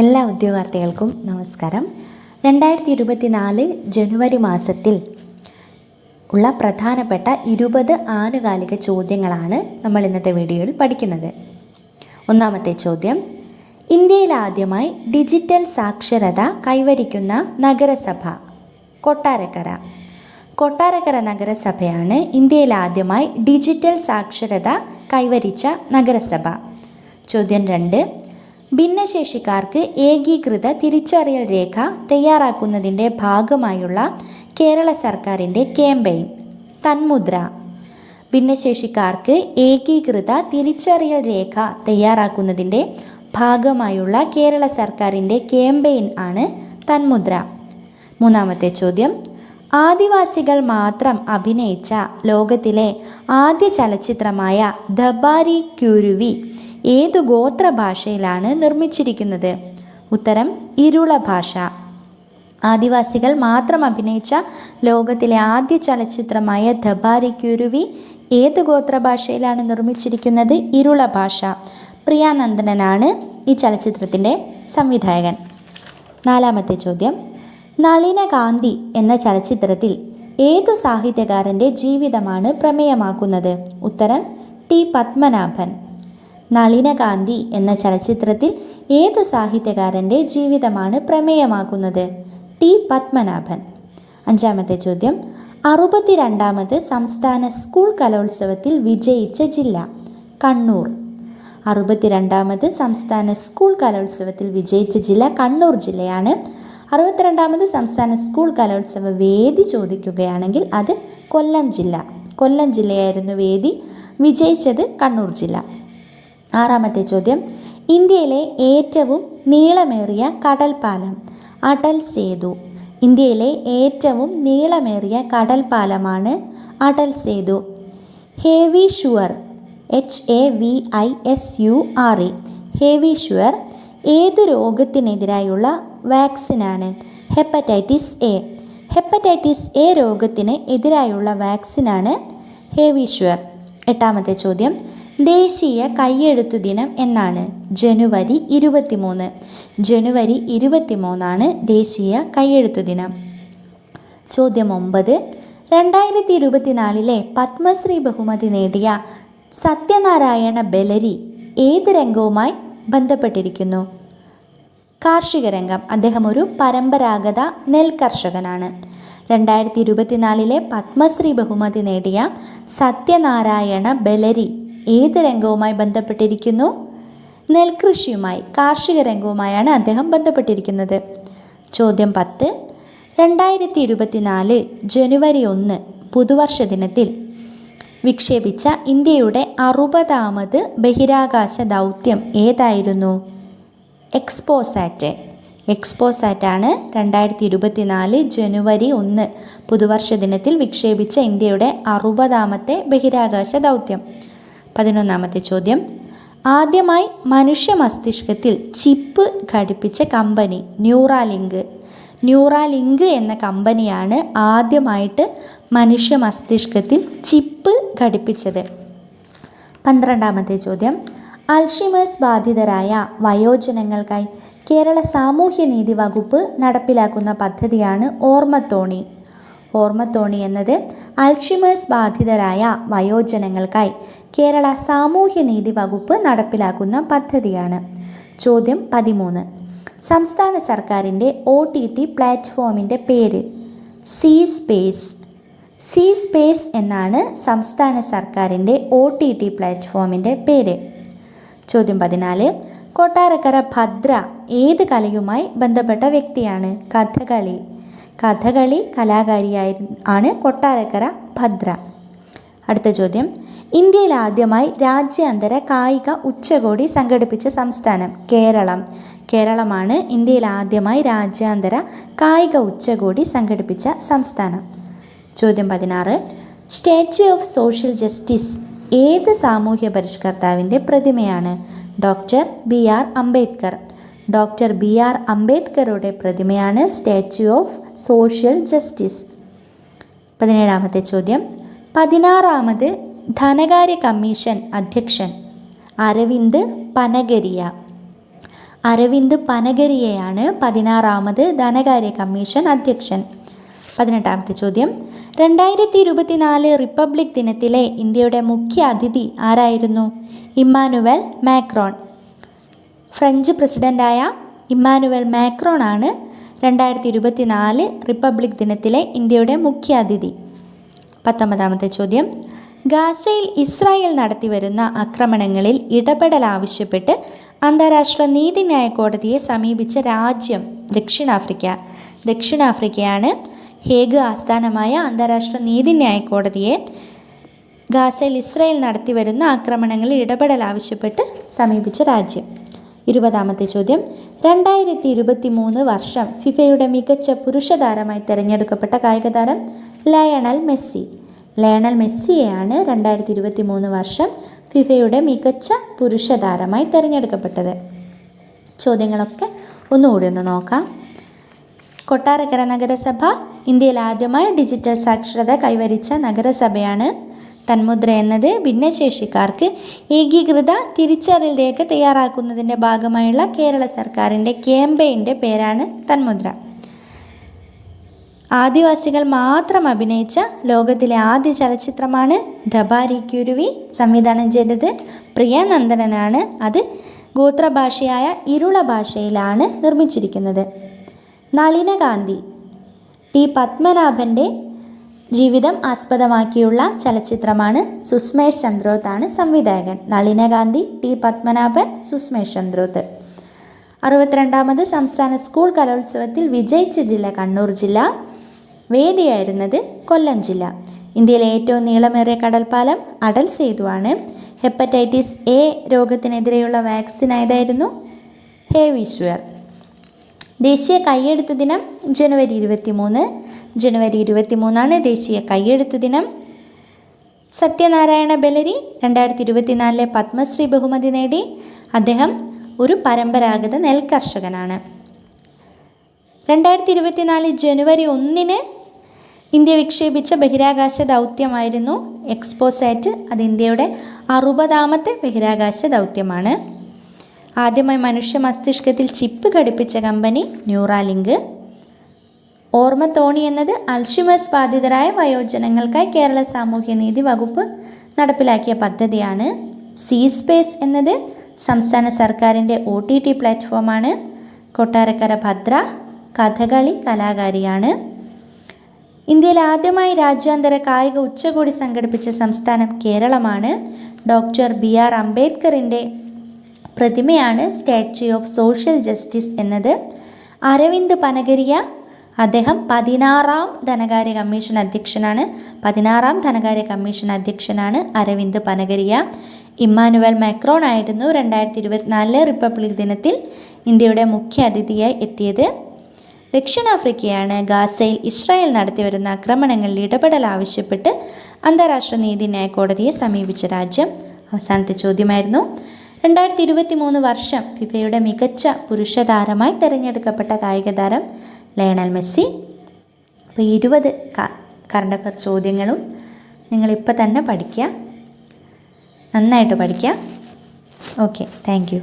എല്ലാ ഉദ്യോഗാർത്ഥികൾക്കും നമസ്കാരം. രണ്ടായിരത്തി ഇരുപത്തിനാല് ജനുവരി മാസത്തിൽ ഉള്ള പ്രധാനപ്പെട്ട ഇരുപത് ആനുകാലിക ചോദ്യങ്ങളാണ് നമ്മൾ ഇന്നത്തെ വീഡിയോയിൽ പഠിക്കുന്നത്. ഒന്നാമത്തെ ചോദ്യം ഇന്ത്യയിൽ ആദ്യമായി ഡിജിറ്റൽ സാക്ഷരത കൈവരിക്കുന്ന നഗരസഭ കൊട്ടാരക്കര. കൊട്ടാരക്കര നഗരസഭയാണ് ഇന്ത്യയിൽ ആദ്യമായി ഡിജിറ്റൽ സാക്ഷരത കൈവരിച്ച നഗരസഭ. ചോദ്യം രണ്ട് ഭിന്നശേഷിക്കാർക്ക് ഏകീകൃത തിരിച്ചറിയൽ രേഖ തയ്യാറാക്കുന്നതിന്റെ ഭാഗമായുള്ള കേരള സർക്കാരിന്റെ ക്യാമ്പയിൻ. തന്മുദ്ര. ഭിന്നശേഷിക്കാർക്ക് ഏകീകൃത തിരിച്ചറിയൽ രേഖ തയ്യാറാക്കുന്നതിന്റെ ഭാഗമായുള്ള കേരള സർക്കാരിന്റെ ക്യാമ്പയിൻ ആണ് തന്മുദ്ര. മൂന്നാമത്തെ ചോദ്യം. ആദിവാസികൾ മാത്രം അഭിനയിച്ച ലോകത്തിലെ ആദ്യ ചലച്ചിത്രമായ ദബാരി ക്യൂരുവി ഏതു ഗോത്ര ഭാഷയിലാണ് നിർമ്മിച്ചിരിക്കുന്നത്? ഉത്തരം ഇരുള ഭാഷ ആദിവാസികൾ മാത്രം അഭിനയിച്ച ലോകത്തിലെ ആദ്യ ചലച്ചിത്രമായ ധബാരിക്കുരുവി ഏത് ഏത് ഗോത്രഭാഷയിലാണ് നിർമ്മിച്ചിരിക്കുന്നത്? ഇരുള ഭാഷ പ്രിയാനന്ദനാണ് ഈ ചലച്ചിത്രത്തിന്റെ സംവിധായകൻ. നാലാമത്തെ ചോദ്യം. നളിനകാന്തി എന്ന ചലച്ചിത്രത്തിൽ ഏതു സാഹിത്യകാരന്റെ ജീവിതമാണ് പ്രമേയമാക്കുന്നത്? ഉത്തരം ടി പത്മനാഭൻ. നളിനകാന്തി എന്ന ചലച്ചിത്രത്തിൽ ഏതു സാഹിത്യകാരന്റെ ജീവിതമാണ് പ്രമേയമാകുന്നത്? ടി പത്മനാഭൻ. അഞ്ചാമത്തെ ചോദ്യം. അറുപത്തിരണ്ടാമത് സംസ്ഥാന സ്കൂൾ കലോത്സവത്തിൽ വിജയിച്ച ജില്ല കണ്ണൂർ. അറുപത്തിരണ്ടാമത് സംസ്ഥാന സ്കൂൾ കലോത്സവത്തിൽ വിജയിച്ച ജില്ല കണ്ണൂർ ജില്ലയാണ്. അറുപത്തിരണ്ടാമത് സംസ്ഥാന സ്കൂൾ കലോത്സവ വേദി ചോദിക്കുകയാണെങ്കിൽ അത് കൊല്ലം ജില്ല. കൊല്ലം ജില്ലയായിരുന്നു വേദി. വിജയിച്ചത് കണ്ണൂർ ജില്ല. ആറാമത്തെ ചോദ്യം. ഇന്ത്യയിലെ ഏറ്റവും നീളമേറിയ കടൽ പാലം അടൽ സേതു. ഇന്ത്യയിലെ ഏറ്റവും നീളമേറിയ കടൽ പാലമാണ് Atal Setu. Havisure H A V I S U R E Havisure ഏത് രോഗത്തിനെതിരായുള്ള വാക്സിനാണ്? Hepatitis A. ഹെപ്പറ്റൈറ്റിസ് എ രോഗത്തിന് എതിരായുള്ള വാക്സിനാണ് ഹേവി ഷുവർ. എട്ടാമത്തെ ചോദ്യം. ദേശീയ കയ്യെഴുത്തു ദിനം എന്നാണ് ജനുവരി ഇരുപത്തിമൂന്ന്. ജനുവരി ഇരുപത്തിമൂന്നാണ് ദേശീയ കയ്യെഴുത്തു ദിനം. ചോദ്യം ഒമ്പത്. രണ്ടായിരത്തി ഇരുപത്തിനാലിലെ പത്മശ്രീ ബഹുമതി നേടിയ സത്യനാരായണ ബലരി ഏത് രംഗവുമായി ബന്ധപ്പെട്ടിരിക്കുന്നു? കാർഷിക രംഗം. അദ്ദേഹം ഒരു പരമ്പരാഗത നെൽ കർഷകനാണ്. രണ്ടായിരത്തി ഇരുപത്തിനാലിലെ പത്മശ്രീ ബഹുമതി നേടിയ സത്യനാരായണ ബലരി ഏത് രംഗവുമായി ബന്ധപ്പെട്ടിരിക്കുന്നു? നെൽകൃഷിയുമായി കാർഷിക രംഗവുമായാണ് അദ്ദേഹം ബന്ധപ്പെട്ടിരിക്കുന്നത്. ചോദ്യം പത്ത്. രണ്ടായിരത്തി ഇരുപത്തിനാല് ജനുവരി ഒന്ന് പുതുവർഷ ദിനത്തിൽ വിക്ഷേപിച്ച ഇന്ത്യയുടെ അറുപതാമത് ബഹിരാകാശ ദൗത്യം ഏതായിരുന്നു? എക്സ്പോസാറ്റ്. എക്സ്പോസാറ്റാണ് രണ്ടായിരത്തി ഇരുപത്തിനാല് ജനുവരി ഒന്ന് പുതുവർഷ ദിനത്തിൽ വിക്ഷേപിച്ച ഇന്ത്യയുടെ അറുപതാമത്തെ ബഹിരാകാശ ദൗത്യം. പതിനൊന്നാമത്തെ ചോദ്യം. ആദ്യമായി മനുഷ്യ മസ്തിഷ്കത്തിൽ ചിപ്പ് ഘടിപ്പിച്ച കമ്പനി ന്യൂറാലിങ്ക്. ന്യൂറാലിങ്ക് എന്ന കമ്പനിയാണ് ആദ്യമായിട്ട് മനുഷ്യ മസ്തിഷ്കത്തിൽ ചിപ്പ് ഘടിപ്പിച്ചത്. പന്ത്രണ്ടാമത്തെ ചോദ്യം. അൽഷിമേഴ്സ് ബാധിതരായ വയോജനങ്ങൾക്കായി കേരള സാമൂഹ്യനീതി വകുപ്പ് നടപ്പിലാക്കുന്ന പദ്ധതിയാണ് ഓർമ്മത്തോണി. ഓർമ്മത്തോണി എന്നത് അൽഷിമേഴ്സ് ബാധിതരായ വയോജനങ്ങൾക്കായി കേരള സാമൂഹ്യനീതി വകുപ്പ് നടപ്പിലാക്കുന്ന പദ്ധതിയാണ്. ചോദ്യം പതിമൂന്ന്. സംസ്ഥാന സർക്കാരിന്റെ ഒ ടി ടി പ്ലാറ്റ്ഫോമിന്റെ പേര്. C space. സി സ്പേസ് എന്നാണ് സംസ്ഥാന സർക്കാരിന്റെ ഒ ടി ടി പ്ലാറ്റ്ഫോമിന്റെ പേര്. ചോദ്യം പതിനാല്. കൊട്ടാരക്കര ഭദ്ര ഏത് കലയുമായി ബന്ധപ്പെട്ട വ്യക്തിയാണ്? കഥകളി. കഥകളി കലാകാരിയായി ആണ് കൊട്ടാരക്കര ഭദ്ര. അടുത്ത ചോദ്യം. ഇന്ത്യയിൽ ആദ്യമായി രാജ്യാന്തര കായിക ഉച്ചകോടി സംഘടിപ്പിച്ച സംസ്ഥാനം കേരളം. കേരളമാണ് ഇന്ത്യയിൽ ആദ്യമായി രാജ്യാന്തര കായിക ഉച്ചകോടി സംഘടിപ്പിച്ച സംസ്ഥാനം. ചോദ്യം പതിനാറ്. സ്റ്റാച്യു ഓഫ് സോഷ്യൽ ജസ്റ്റിസ് ഏത് സാമൂഹ്യ പരിഷ്കർത്താവിന്റെ പ്രതിമയാണ്? Doctor B R Ambedkar. Doctor B R അംബേദ്കറുടെ പ്രതിമയാണ് സ്റ്റാച്യു ഓഫ് സോഷ്യൽ ജസ്റ്റിസ്. പതിനേഴാമത്തെ ചോദ്യം. പതിനാറാമത് ധനകാര്യ കമ്മീഷൻ അധ്യക്ഷൻ അരവിന്ദ് പനഗരിയ. അരവിന്ദ് പനഗരിയയാണ് പതിനാറാമത് ധനകാര്യ കമ്മീഷൻ അധ്യക്ഷൻ. പതിനെട്ടാമത്തെ ചോദ്യം. രണ്ടായിരത്തി ഇരുപത്തിനാല് റിപ്പബ്ലിക് ദിനത്തിലെ ഇന്ത്യയുടെ മുഖ്യ അതിഥി ആരായിരുന്നു? Emmanuel Macron. ഫ്രഞ്ച് പ്രസിഡന്റായ ഇമ്മാനുവൽ മാക്രോൺ ആണ് രണ്ടായിരത്തി ഇരുപത്തിനാല് റിപ്പബ്ലിക് ദിനത്തിലെ ഇന്ത്യയുടെ മുഖ്യ അതിഥി. പത്തൊമ്പതാമത്തെ ചോദ്യം. ഗാസയിൽ ഇസ്രായേൽ നടത്തിവരുന്ന ആക്രമണങ്ങളിൽ ഇടപെടൽ ആവശ്യപ്പെട്ട് അന്താരാഷ്ട്ര നീതിന്യായ കോടതിയെ സമീപിച്ച രാജ്യം ദക്ഷിണാഫ്രിക്ക. ദക്ഷിണാഫ്രിക്കയാണ് ഹേഗ് ആസ്ഥാനമായ അന്താരാഷ്ട്ര നീതിന്യായ കോടതിയെ ഗാസയിൽ ഇസ്രായേൽ നടത്തിവരുന്ന ആക്രമണങ്ങളിൽ ഇടപെടൽ ആവശ്യപ്പെട്ട് സമീപിച്ച രാജ്യം. ഇരുപതാമത്തെ ചോദ്യം. രണ്ടായിരത്തി ഇരുപത്തി മൂന്ന് വർഷം ഫിഫയുടെ മികച്ച പുരുഷ താരമായി തിരഞ്ഞെടുക്കപ്പെട്ട കായിക താരം ലയണൽ മെസ്സി. ലയണൽ മെസ്സിയെയാണ് രണ്ടായിരത്തി ഇരുപത്തി മൂന്ന് വർഷം ഫിഫയുടെ മികച്ച പുരുഷ താരമായി തിരഞ്ഞെടുക്കപ്പെട്ടത്. ചോദ്യങ്ങളൊക്കെ ഒന്നുകൂടി ഒന്ന് നോക്കാം. കൊട്ടാരക്കര നഗരസഭ ഇന്ത്യയിൽ ആദ്യമായി ഡിജിറ്റൽ സാക്ഷരത കൈവരിച്ച നഗരസഭയാണ്. തന്മുദ്ര എന്നത് ഭിന്നശേഷിക്കാർക്ക് ഏകീകൃത തിരിച്ചറിയൽ രേഖ തയ്യാറാക്കുന്നതിന്റെ ഭാഗമായുള്ള കേരള സർക്കാരിന്റെ ക്യാമ്പയിന്റെ പേരാണ് തന്മുദ്ര. ആദിവാസികൾ മാത്രം അഭിനയിച്ച ലോകത്തിലെ ആദ്യ ചലച്ചിത്രമാണ് ദബാരി ക്യുരുവി സംവിധാനം ചെയ്തത് പ്രിയ നന്ദനനാണ്. അത് ഗോത്രഭാഷയായ ഇരുള ഭാഷയിലാണ് നിർമ്മിച്ചിരിക്കുന്നത്. നളിനകാന്തി ടി പത്മനാഭന്റെ ജീവിതം ആസ്പദമാക്കിയുള്ള ചലച്ചിത്രമാണ് സുസ്മേഷ് ആണ് സംവിധായകൻ. നളിനകാന്തി ടി പത്മനാഭൻ സുസ്മേഷ് ചന്ദ്രോത്ത്. അറുപത്തിരണ്ടാമത് സംസ്ഥാന സ്കൂൾ കലോത്സവത്തിൽ വിജയിച്ച ജില്ല കണ്ണൂർ ജില്ല. വേദിയായിരുന്നത് കൊല്ലം ജില്ല. ഇന്ത്യയിലെ ഏറ്റവും നീളമേറിയ കടൽപ്പാലം അടൽ സേതുവാണ് ഹെപ്പറ്റൈറ്റിസ് എ രോഗത്തിനെതിരെയുള്ള വാക്സിൻ ആയതായിരുന്നു ഹേ ഹേവിസ്വർ ദേശീയ കൈയെഴുത്ത് ദിനം ജനുവരി ഇരുപത്തി മൂന്ന് ജനുവരി ഇരുപത്തി മൂന്നാണ് ദേശീയ കൈയെഴുത്ത് ദിനം. സത്യനാരായണ ബലരി രണ്ടായിരത്തി ഇരുപത്തിനാലിലെ പത്മശ്രീ ബഹുമതി നേടി. അദ്ദേഹം ഒരു പരമ്പരാഗത നെൽകർഷകനാണ്. രണ്ടായിരത്തി ഇരുപത്തിനാല് ജനുവരി ഒന്നിന് ഇന്ത്യ വിക്ഷേപിച്ച ബഹിരാകാശ ദൗത്യമായിരുന്നു എക്സ്പോസാറ്റ്. അത് ഇന്ത്യയുടെ അറുപതാമത്തെ ബഹിരാകാശ ദൗത്യമാണ്. ആദ്യമായി മനുഷ്യ മസ്തിഷ്കത്തിൽ ചിപ്പ് ഘടിപ്പിച്ച കമ്പനി ന്യൂറാലിങ്ക്. ഓർമ്മത്തോണി എന്നത് അൽഷിമസ് ബാധിതരായ വയോജനങ്ങൾക്കായി കേരള സാമൂഹ്യനീതി വകുപ്പ് നടപ്പിലാക്കിയ പദ്ധതിയാണ്. സീ സ്പേസ് എന്നത് സംസ്ഥാന സർക്കാരിന്റെ ഒ ടി ടി പ്ലാറ്റ്ഫോമാണ്. കൊട്ടാരക്കര ഭദ്ര കഥകളി കലാകാരിയാണ്. ഇന്ത്യയിൽ ആദ്യമായി രാജ്യാന്തര കായിക ഉച്ചകോടി സംഘടിപ്പിച്ച സംസ്ഥാനം കേരളമാണ്. ഡോക്ടർ ബി ആർ അംബേദ്കറിന്റെ പ്രതിമയാണ് സ്റ്റാച്യു ഓഫ് സോഷ്യൽ ജസ്റ്റിസ് എന്നത്. അരവിന്ദ് പനഗരിയ അദ്ദേഹം പതിനാറാം ധനകാര്യ കമ്മീഷൻ അധ്യക്ഷനാണ്. പതിനാറാം ധനകാര്യ കമ്മീഷൻ അധ്യക്ഷനാണ് അരവിന്ദ് പനഗരിയ. ഇമ്മാനുവൽ മാക്രോൺ ആയിരുന്നു രണ്ടായിരത്തി ഇരുപത്തിനാലിലെ റിപ്പബ്ലിക് ദിനത്തിൽ ഇന്ത്യയുടെ മുഖ്യ അതിഥിയായി എത്തിയത്. ദക്ഷിണാഫ്രിക്കയാണ് ഗാസയിൽ ഇസ്രായേൽ നടത്തിവരുന്ന ആക്രമണങ്ങളിൽ ഇടപെടൽ ആവശ്യപ്പെട്ട് അന്താരാഷ്ട്ര നീതിന്യായ കോടതിയെ സമീപിച്ച രാജ്യം. അവസാനത്തെ ചോദ്യമായിരുന്നു രണ്ടായിരത്തി ഇരുപത്തി മൂന്ന് വർഷം ഫിഫയുടെ മികച്ച പുരുഷ താരമായി തിരഞ്ഞെടുക്കപ്പെട്ട കായിക താരം ലയണൽ മെസ്സി. അപ്പോൾ ഇരുപത് കറണ്ട് അഫയർ ചോദ്യങ്ങളും നിങ്ങളിപ്പോൾ തന്നെ പഠിക്കുക നന്നായിട്ട് പഠിക്കുക ഓക്കെ താങ്ക്